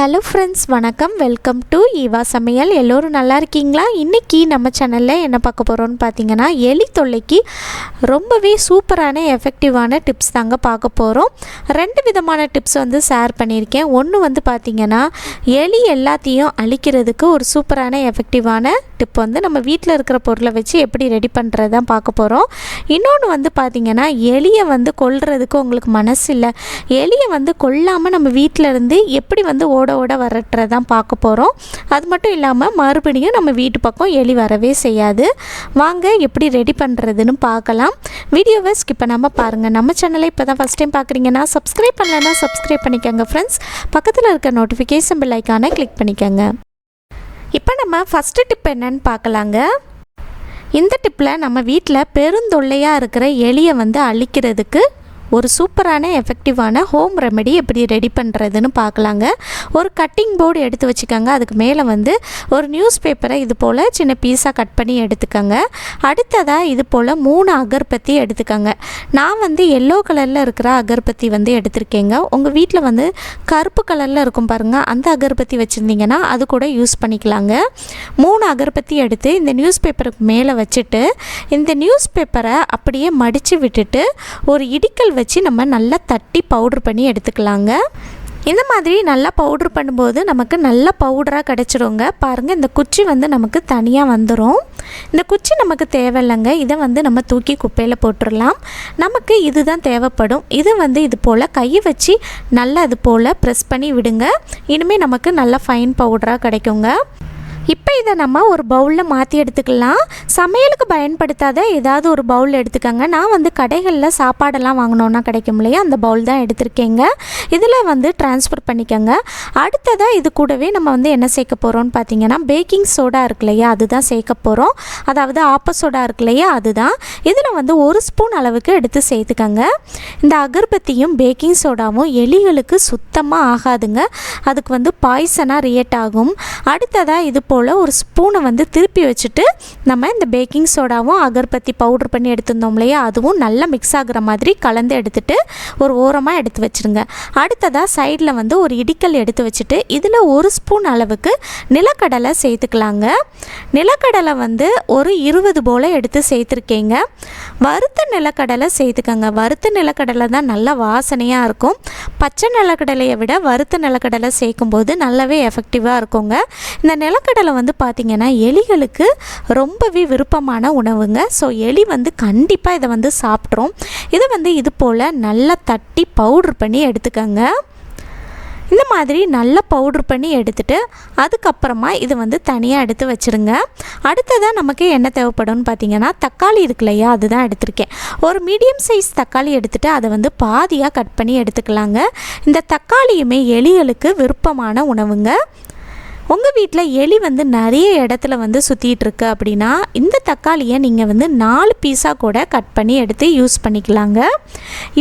Hello friends வணக்கம். Welcome to Eva சமையல் எல்லோரும் நல்லா இருக்கீங்களா? இன்றைக்கி நம்ம சேனலில் என்ன பார்க்க போகிறோன்னு பார்த்தீங்கன்னா எலி தொல்லைக்கு ரொம்பவே சூப்பரான எஃபெக்டிவான டிப்ஸ் தாங்க பார்க்க போகிறோம் ரெண்டு விதமான டிப்ஸ் வந்து ஷேர் பண்ணியிருக்கேன். ஒன்று வந்து பார்த்திங்கன்னா எலி எல்லாத்தையும் அழிக்கிறதுக்கு ஒரு சூப்பரான எஃபெக்டிவான டிப் வந்து நம்ம வீட்டில் இருக்கிற பொருளை வச்சு எப்படி ரெடி பண்ணுறது தான் பார்க்க போகிறோம் இன்னொன்று வந்து பார்த்திங்கன்னா எலியை வந்து கொல்றதுக்கு உங்களுக்கு மனசு இல்லை. எலியை வந்து கொல்லாமல் நம்ம வீட்டில் இருந்து எப்படி வந்து ஓட ஓட வரட்டுறது தான் பார்க்க போகிறோம் அது மட்டும் இல்லாமல் மறுபடியும் நம்ம வீட்டு பக்கம் எலி வரவே செய்யாது. வாங்க எப்படி ரெடி பண்ணுறதுன்னு பார்க்கலாம். வீடியோவை ஸ்கிப் பண்ணாமல் பாருங்கள் நம்ம சேனலை இப்போ தான் ஃபஸ்ட் டைம் பார்க்குறீங்கன்னா சப்ஸ்கிரைப் பண்ணலன்னா சப்ஸ்கிரைப் பண்ணிக்கோங்க ஃப்ரெண்ட்ஸ் பக்கத்தில் இருக்க நோட்டிஃபிகேஷன் பில் ஐக்கானை கிளிக் பண்ணிக்கோங்க. இப்போ நம்ம ஃபஸ்ட்டு டிப் என்னன்னு பார்க்கலாங்க. இந்த டிப்பில் நம்ம வீட்டில் பெருந்தொல்லையாக இருக்கிற எலியை வந்து அழிக்கிறதுக்கு ஒரு சூப்பரான எஃபெக்டிவான ஹோம் ரெமெடி எப்படி ரெடி பண்ணுறதுன்னு பார்க்கலாங்க. ஒரு கட்டிங் போர்டு எடுத்து வச்சுக்கோங்க. அதுக்கு மேலே வந்து ஒரு நியூஸ் பேப்பரை இது போல் சின்ன பீஸாக கட் பண்ணி எடுத்துக்கோங்க. அடுத்ததாக இது போல் மூணு அகர்பத்தி எடுத்துக்கோங்க. நான் வந்து எல்லோ கலரில் இருக்கிற அகர்பத்தி வந்து எடுத்திருக்கேங்க. உங்கள் வீட்டில் வந்து கருப்பு கலரில் இருக்கும் பாருங்கள் அந்த அகர்பத்தி வச்சுருந்தீங்கன்னா அது கூட யூஸ் பண்ணிக்கலாங்க. மூணு அகர்பத்தி எடுத்து இந்த நியூஸ் பேப்பருக்கு மேலே வச்சுட்டு இந்த நியூஸ் பேப்பரை அப்படியே மடித்து விட்டுட்டு ஒரு இடிக்கல் வச்சு நம்ம நல்லா தட்டி பவுட்ரு பண்ணி எடுத்துக்கலாங்க. இந்த மாதிரி நல்லா பவுட்ரு பண்ணும்போது நமக்கு நல்ல பவுடராக கிடச்சிருங்க பாருங்கள் இந்த குச்சி வந்து நமக்கு தனியாக வந்துடும் இந்த குச்சி நமக்கு தேவையில்லைங்க. இதை வந்து நம்ம தூக்கி குப்பையில் போட்டுடலாம் நமக்கு இதுதான் தேவைப்படும். இது வந்து இது போல் கையை வச்சு நல்லா இது போல் ப்ரெஸ் பண்ணி விடுங்க. இனிமேல் நமக்கு நல்ல ஃபைன் பவுடராக கிடைக்குங்க. இப்போ இதை நம்ம ஒரு பவுலில் மாற்றி எடுத்துக்கலாம். சமையலுக்கு பயன்படுத்தாத ஏதாவது ஒரு பவுல் எடுத்துக்கோங்க. நான் வந்து கடைகளில் சாப்பாடெல்லாம் வாங்கினோன்னா கிடைக்கும் இல்லையா? அந்த பவுல் தான் எடுத்திருக்கேங்க. இதில் வந்து டிரான்ஸ்ஃபர் பண்ணிக்கோங்க. அடுத்ததாக இது கூடவே நம்ம வந்து என்ன சேர்க்க போகிறோம்னு பார்த்தீங்கன்னா பேக்கிங் சோடா இருக்கு இல்லையா? அதுதான் சேர்க்க போகிறோம் அதாவது ஆப்ப சோடா இருக்கு இல்லையா? அதுதான் இதில் வந்து ஒரு ஸ்பூன் அளவுக்கு எடுத்து சேர்த்துக்கோங்க. இந்த அகர்பத்தியும் பேக்கிங் சோடாவும் எலிகளுக்கு சுத்தமாக ஆகாதுங்க. அதுக்கு வந்து பாய்சனாக ரியேட் ஆகும். அடுத்ததாக இது போல் ஒரு ஸ்பூனை வந்து திருப்பி வச்சுட்டு நம்ம இந்த பேக்கிங் சோடாவும் அகர்பத்தி பவுடர் பண்ணி எடுத்திருந்தோம் இல்லையா? அதுவும் நல்லா மிக்ஸ் ஆகுற மாதிரி கலந்து எடுத்துட்டு ஒரு ஓரமாக எடுத்து வச்சுருங்க. அடுத்ததாக சைடில் வந்து ஒரு இடிக்கல் எடுத்து வச்சுட்டு இதில் ஒரு ஸ்பூன் அளவுக்கு நிலக்கடலை சேர்த்துக்கலாங்க. நிலக்கடலை வந்து ஒரு இருபது போல் எடுத்து சேர்த்துருக்கேங்க. வறுத்த நிலக்கடலை சேர்த்துக்கங்க. வறுத்த நிலக்கடலை தான் நல்ல வாசனையாக இருக்கும். பச்சை நிலக்கடலையை விட வறுத்த நிலக்கடலை சேர்க்கும்போது நல்லாவே எஃபெக்டிவாக இருக்குங்க. இந்த நிலக்கடலை வந்து பார்த்திங்கன்னா எலிகளுக்கு ரொம்பவே விருப்பமான உணவுங்க. ஸோ எலி வந்து கண்டிப்பாக இதை வந்து சாப்பிட்ரும். இதை வந்து இது போல் நல்லா தட்டி பவுட்ரு பண்ணி எடுத்துக்கோங்க. இந்த மாதிரி நல்லா பவுட்ரு பண்ணி எடுத்துட்டு அதுக்கப்புறமா இது வந்து தனியாக எடுத்து வச்சுருங்க. அடுத்ததாக நமக்கு என்ன தேவைப்படும்னு பார்த்தீங்கன்னா தக்காளி இருக்கு இல்லையா அதுதான் எடுத்திருக்கேன். ஒரு மீடியம் சைஸ் தக்காளி எடுத்துகிட்டு அதை வந்து பாதியாக கட் பண்ணி எடுத்துக்கலாங்க. இந்த தக்காளியுமே எலிகளுக்கு விருப்பமான உணவுங்க. உங்கள் வீட்டில் எலி வந்து நிறைய இடத்துல வந்து சுற்றிட்டு இருக்கு அப்படின்னா இந்த தக்காளியை நீங்கள் வந்து நாலு பீஸாக கூட கட் பண்ணி எடுத்து யூஸ் பண்ணிக்கலாங்க.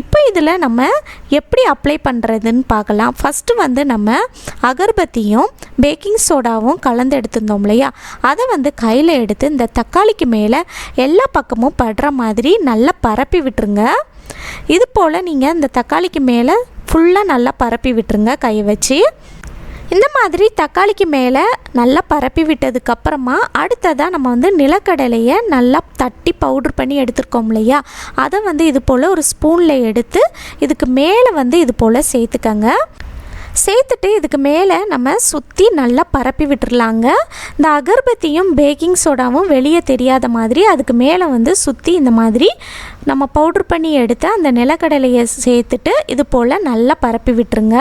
இப்போ இதில் நம்ம எப்படி அப்ளை பண்ணுறதுன்னு பார்க்கலாம். ஃபஸ்ட்டு வந்து நம்ம அகர்பத்தியும் பேக்கிங் சோடாவும் கலந்து எடுத்திருந்தோம் இல்லையா? அதை வந்து கையில் எடுத்து இந்த தக்காளிக்கு மேலே எல்லா பக்கமும் படுற மாதிரி நல்லா பரப்பி விட்டுருங்க. இது போல் நீங்கள் இந்த தக்காளிக்கு மேலே ஃபுல்லாக நல்லா பரப்பி விட்டுருங்க கையை வச்சு. இந்த மாதிரி தக்காளிக்கு மேலே நல்லா பரப்பி விட்டதுக்கப்புறமா அடுத்ததாக நம்ம வந்து நிலக்கடலையை நல்லா தட்டி பவுட்ரு பண்ணி எடுத்துருக்கோம் இல்லையா? அதை வந்து இது போல் ஒரு ஸ்பூனில் எடுத்து இதுக்கு மேலே வந்து இது போல் சேர்த்துக்கங்க. சேர்த்துட்டு இதுக்கு மேலே நம்ம சுற்றி நல்லா பரப்பி விட்டுருலாங்க இந்த அகர்பத்தியும் பேக்கிங் சோடாவும் வெளியே தெரியாத மாதிரி அதுக்கு மேலே வந்து சுற்றி இந்த மாதிரி நம்ம பவுட்ரு பண்ணி எடுத்து அந்த நிலக்கடலையை சேர்த்துட்டு இது போல் நல்லா பரப்பி விட்டுருங்க.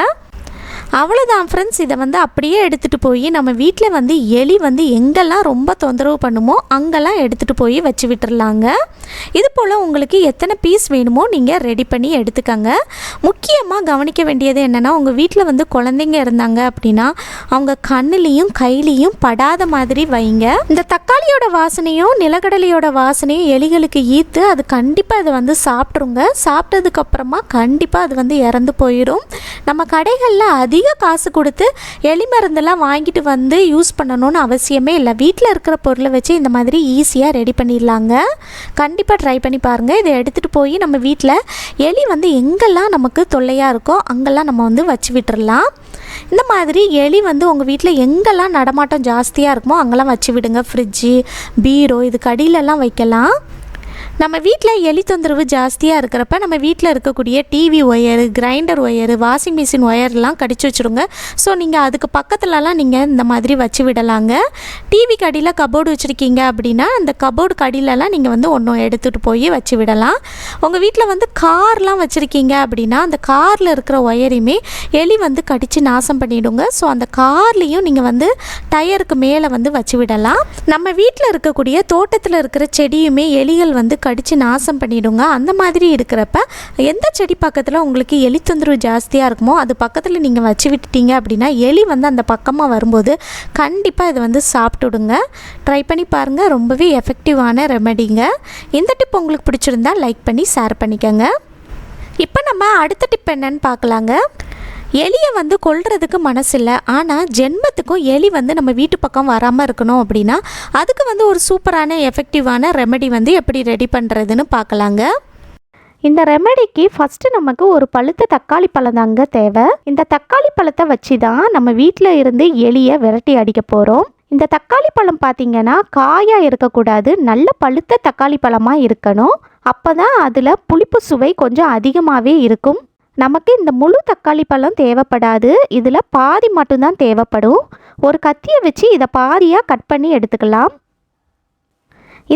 அவ்வளோதான் ஃப்ரெண்ட்ஸ் இதை வந்து அப்படியே எடுத்துகிட்டு போய் நம்ம வீட்டில் வந்து எலி வந்து எங்கெல்லாம் ரொம்ப தொந்தரவு பண்ணுமோ அங்கெல்லாம் எடுத்துகிட்டு போய் வச்சு விட்டுறலாங்க. இது போல் உங்களுக்கு எத்தனை பீஸ் வேணுமோ நீங்கள் ரெடி பண்ணி எடுத்துக்கங்க. முக்கியமாக கவனிக்க வேண்டியது என்னென்னா உங்கள் வீட்டில் வந்து குழந்தைங்க இருந்தாங்க அப்படின்னா அவங்க கண்ணுலேயும் கையிலையும் படாத மாதிரி வைங்க. இந்த தக்காளியோட வாசனையும் நிலக்கடலையோட வாசனையும் எலிகளுக்கு ஈர்த்து அது கண்டிப்பாக அதை வந்து சாப்பிட்ருங்க சாப்பிட்டதுக்கப்புறமா கண்டிப்பாக அது வந்து இறந்து போயிடும் நம்ம கடைகளில் அதிக அதிக காசு கொடுத்து எலி மருந்தெல்லாம் வாங்கிட்டு வந்து யூஸ் பண்ணணும்னு அவசியமே இல்லை. வீட்டில் இருக்கிற பொருளை வச்சு இந்த மாதிரி ஈஸியாக ரெடி பண்ணிடலாங்க. கண்டிப்பாக ட்ரை பண்ணி பாருங்கள் இதை எடுத்துகிட்டு போய் நம்ம வீட்டில் எலி வந்து எங்கெல்லாம் நமக்கு தொல்லையாக இருக்கோ அங்கெல்லாம் நம்ம வந்து வச்சு விட்டுறலாம். இந்த மாதிரி எலி வந்து உங்கள் வீட்டில் எங்கெல்லாம் நடமாட்டம் ஜாஸ்தியாக இருக்குமோ அங்கெல்லாம் வச்சு விடுங்க. ஃப்ரிட்ஜு பீரோ இதுக்கு அடியிலலாம் வைக்கலாம். நம்ம வீட்டில் எலி தொந்தரவு ஜாஸ்தியாக இருக்கிறப்ப நம்ம வீட்டில் இருக்கக்கூடிய TV wire grinder wire washing machine ஒயர்லாம் கடிச்சு வச்சுருங்க. ஸோ நீங்கள் அதுக்கு பக்கத்துலலாம் நீங்கள் இந்த மாதிரி வச்சு விடலாங்க. டிவிக்கு அடியில் கபோர்டு வச்சுருக்கீங்க அப்படின்னா அந்த கபோர்டு கடியிலலாம் நீங்கள் வந்து ஒன்றும் எடுத்துகிட்டு போய் வச்சு விடலாம். உங்கள் வீட்டில் வந்து கார்லாம் வச்சுருக்கீங்க அப்படின்னா அந்த காரில் இருக்கிற ஒயரையுமே எலி வந்து கடித்து நாசம் பண்ணிவிடுங்க ஸோ அந்த கார்லேயும் நீங்கள் வந்து டயருக்கு மேலே வந்து வச்சு விடலாம். நம்ம வீட்டில் இருக்கக்கூடிய தோட்டத்தில் இருக்கிற செடியுமே எலிகள் வந்து கடித்து நாசம் பண்ணிவிடுங்க அந்த மாதிரி இருக்கிறப்ப எந்த செடி பக்கத்தில் உங்களுக்கு எலி தொந்தரவு ஜாஸ்தியாக இருக்குமோ அது பக்கத்தில் நீங்கள் வச்சு விட்டுட்டீங்க அப்படின்னா எலி வந்து அந்த பக்கமாக வரும்போது கண்டிப்பாக இதை வந்து சாப்பிட்டுடுங்க. ட்ரை பண்ணி பாருங்கள் ரொம்பவே எஃபெக்டிவான ரெமெடிங்க இந்த டிப் உங்களுக்கு பிடிச்சிருந்தா லைக் பண்ணி ஷேர் பண்ணிக்கோங்க. இப்போ நம்ம அடுத்த டிப் என்னன்னு பார்க்கலாங்க. எலியை வந்து கொள்றதுக்கு மனசில்லை. ஆனால் ஜென்மத்துக்கும் எலி வந்து நம்ம வீட்டு பக்கம் வராமல் இருக்கணும் அப்படின்னா அதுக்கு வந்து ஒரு சூப்பரான எஃபெக்டிவான ரெமெடி வந்து எப்படி ரெடி பண்ணுறதுன்னு பார்க்கலாங்க இந்த ரெமெடிக்கு ஃபஸ்ட்டு நமக்கு ஒரு பழுத்த தக்காளி பழம் தாங்க தேவை. இந்த தக்காளி பழத்தை வச்சு தான் நம்ம வீட்டில் இருந்து எலியை விரட்டி அடிக்க போகிறோம் இந்த தக்காளி பழம் பார்த்திங்கன்னா காயாக இருக்கக்கூடாது. நல்ல பழுத்த தக்காளி பழமாக இருக்கணும். அப்போ தான் அதில் புளிப்பு சுவை கொஞ்சம் அதிகமாகவே இருக்கும். நமக்கு இந்த முழு தக்காளி பழம் தேவைப்படாது. இதில் பாதி மட்டும்தான் தேவைப்படும். ஒரு கத்தியை வச்சு இதை பாதியாக கட் பண்ணி எடுத்துக்கலாம்.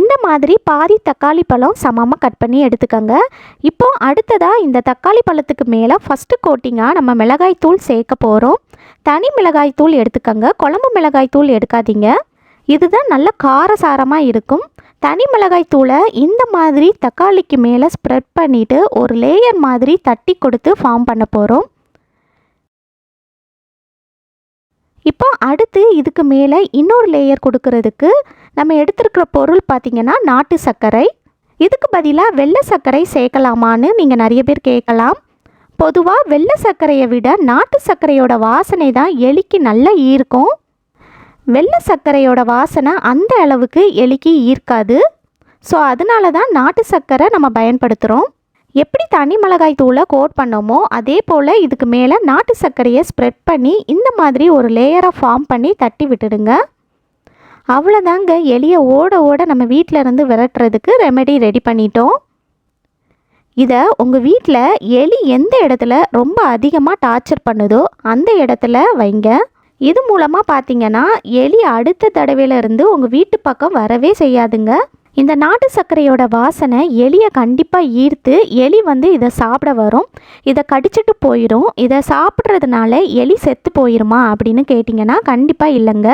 இந்த மாதிரி பாதி தக்காளி பழம் சமமாக கட் பண்ணி எடுத்துக்கோங்க. இப்போ அடுத்ததாக இந்த தக்காளி பழத்துக்கு மேலே ஃபஸ்ட்டு கோட்டிங்காக நம்ம மிளகாய் தூள் சேர்க்க போகிறோம் தனி மிளகாய் தூள் எடுத்துக்கோங்க. குழம்பு மிளகாய் தூள் எடுக்காதீங்க. இதுதான் நல்ல காரசாரமாக இருக்கும். தனி மிளகாய் தூளை இந்த மாதிரி தக்காளிக்கு மேலே ஸ்ப்ரெட் பண்ணிவிட்டு ஒரு லேயர் மாதிரி தட்டி கொடுத்து ஃபார்ம் பண்ண போகிறோம் இப்போ அடுத்து இதுக்கு மேலே இன்னொரு லேயர் கொடுக்கறதுக்கு நம்ம எடுத்துருக்கிற பொருள் பார்த்திங்கன்னா நாட்டு சர்க்கரை. இதுக்கு பதிலாக வெள்ளை சர்க்கரை சேர்க்கலாமான்னு நீங்கள் நிறைய பேர் கேட்கலாம். பொதுவாக வெள்ளை சர்க்கரையை விட நாட்டு சர்க்கரையோட வாசனை தான் எலிக்கு நல்லா ஈர்க்கும். வெள்ளை சர்க்கரையோட வாசனை அந்த அளவுக்கு எலிக்கு ஈர்க்காது. ஸோ அதனால தான் நாட்டு சர்க்கரை நம்ம பயன்படுத்துகிறோம் எப்படி தனி மிளகாய் தூளை கோட் பண்ணோமோ அதே போல் இதுக்கு மேலே நாட்டு சர்க்கரையை ஸ்ப்ரெட் பண்ணி இந்த மாதிரி ஒரு லேயராக ஃபார்ம் பண்ணி தட்டி விட்டுடுங்க. அவ்வளோதாங்க எலியை ஓட ஓட நம்ம வீட்டில் இருந்து விரட்டுறதுக்கு ரெமெடி ரெடி பண்ணிட்டோம். இதை உங்கள் வீட்டில் எலி எந்த இடத்துல ரொம்ப அதிகமாக டார்ச்சர் பண்ணுதோ அந்த இடத்துல வைங்க. இது மூலமாக பார்த்தீங்கன்னா எலி அடுத்த தடவையில இருந்து உங்கள் வீட்டு பக்கம் வரவே செய்யாதுங்க. இந்த நாட்டு சர்க்கரையோட வாசனை எலியை கண்டிப்பாக ஈர்த்து எலி வந்து இதை சாப்பிட வரும். இதை கடிச்சிட்டு போயிடும் இதை சாப்பிட்றதுனால எலி செத்து போயிருமா அப்படின்னு கேட்டிங்கன்னா கண்டிப்பாக இல்லைங்க.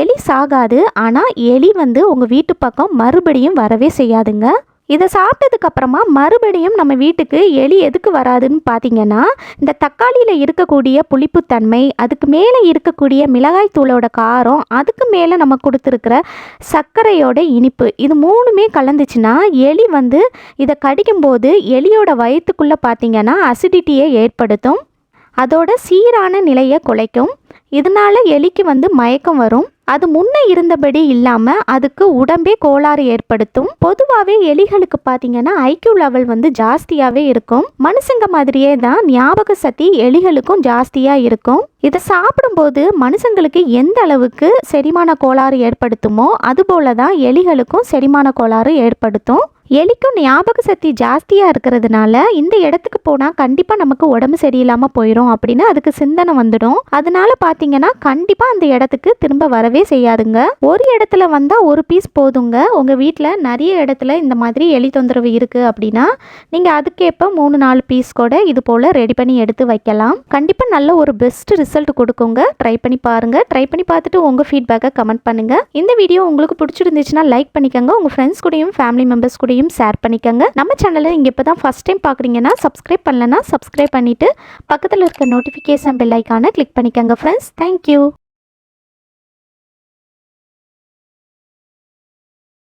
எலி சாகாது. ஆனால் எலி வந்து உங்கள் வீட்டு பக்கம் மறுபடியும் வரவே செய்யாதுங்க. இதை சாப்பிட்டதுக்கு அப்புறமா மறுபடியும் நம்ம வீட்டுக்கு எலி எதுக்கு வராதுன்னு பார்த்தீங்கன்னா இந்த தக்காளியில் இருக்கக்கூடிய புளிப்புத்தன்மை அதுக்கு மேலே இருக்கக்கூடிய மிளகாய் தூளோட காரம் அதுக்கு மேலே நம்ம கொடுத்துருக்கிற சர்க்கரையோட இனிப்பு இது மூணுமே கலந்துச்சுன்னா எலி வந்து இதை கடிக்கும்போது எலியோட வயிற்றுக்குள்ளே பார்த்தீங்கன்னா அசிடிட்டியை ஏற்படுத்தும். அதோட சீரான நிலையை குலைக்கும். இதனால எலிக்கு வந்து மயக்கம் வரும். அது முன்ன இருந்தபடி இல்லாமல் அதுக்கு உடம்பே கோளாறு ஏற்படுத்தும். பொதுவாகவே எலிகளுக்கு பார்த்தீங்கன்னா ஐக்யூ லெவல் வந்து ஜாஸ்தியாகவே இருக்கும். மனுஷங்க மாதிரியே தான் ஞாபக சக்தி எலிகளுக்கும் ஜாஸ்தியாக இருக்கும். இதை சாப்பிடும்போது மனுஷங்களுக்கு எந்த அளவுக்கு செரிமான கோளாறு ஏற்படுத்துமோ அதுபோல தான் எலிகளுக்கும் செரிமான கோளாறு ஏற்படுத்தும். எலிக்கும் ஞாபக சக்தி ஜாஸ்தியாக இருக்கிறதுனால இந்த இடத்துக்கு போனால் கண்டிப்பாக நமக்கு உடம்பு சரியில்லாமல் போயிடும் அப்படின்னு அதுக்கு சிந்தனை வந்துடும். அதனால பார்த்தீங்கன்னா கண்டிப்பாக அந்த இடத்துக்கு திரும்ப வரவே செய்யாதுங்க. ஒரு இடத்துல வந்தால் ஒரு பீஸ் போதுங்க. உங்கள் வீட்டில் நிறைய இடத்துல இந்த மாதிரி எலி தொந்தரவு இருக்குது அப்படின்னா நீங்கள் அதுக்கேற்ப மூணு நாலு பீஸ் கூட இது போல் ரெடி பண்ணி எடுத்து வைக்கலாம். கண்டிப்பாக நல்ல ஒரு பெஸ்ட் ரிசல்ட் கொடுக்குங்க. ட்ரை பண்ணி பாருங்கள் ட்ரை பண்ணி பார்த்துட்டு உங்கள் ஃபீட்பேக்கை கமெண்ட் பண்ணுங்கள் இந்த வீடியோ உங்களுக்கு பிடிச்சிருந்துச்சுன்னா லைக் பண்ணிக்கோங்க. உங்கள் ஃப்ரெண்ட்ஸ் கூடயும் ஃபேமிலி மெம்பர்ஸ் கூடயும் ஷேர் பண்ணிக்கோங்க. நம்ம சேனலை நீங்கள் இப்போ தான் ஃபஸ்ட் டைம் பார்க்குறீங்கன்னா சப்ஸ்கிரைப் பண்ணலன்னா சப்ஸ்கிரைப் பண்ணிவிட்டு பக்கத்தில் இருக்க நோட்டிஃபிகேஷன் பெல் ஐக்கானை கிளிக் பண்ணிக்கோங்க ஃப்ரெண்ட்ஸ் தேங்க்யூ